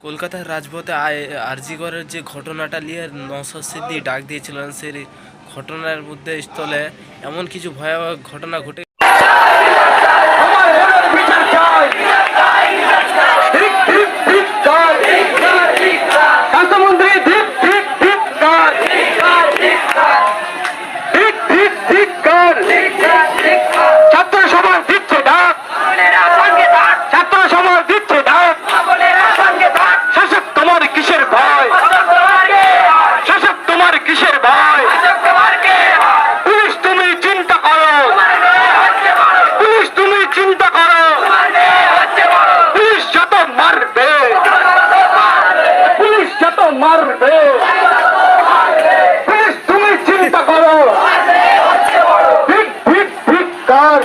কলকাতার রাজপথে আরজিগড়ের যে ঘটনাটা নিয়ে নসর সিদ্ধি ডাক দিয়েছিলেন, সেই ঘটনার মধ্যে স্থলে এমন কিছু ভয়াবহ ঘটনা ঘটে মারবে। তুমি চিন্তা করো। ঠিক ঠিক ঠিক কার।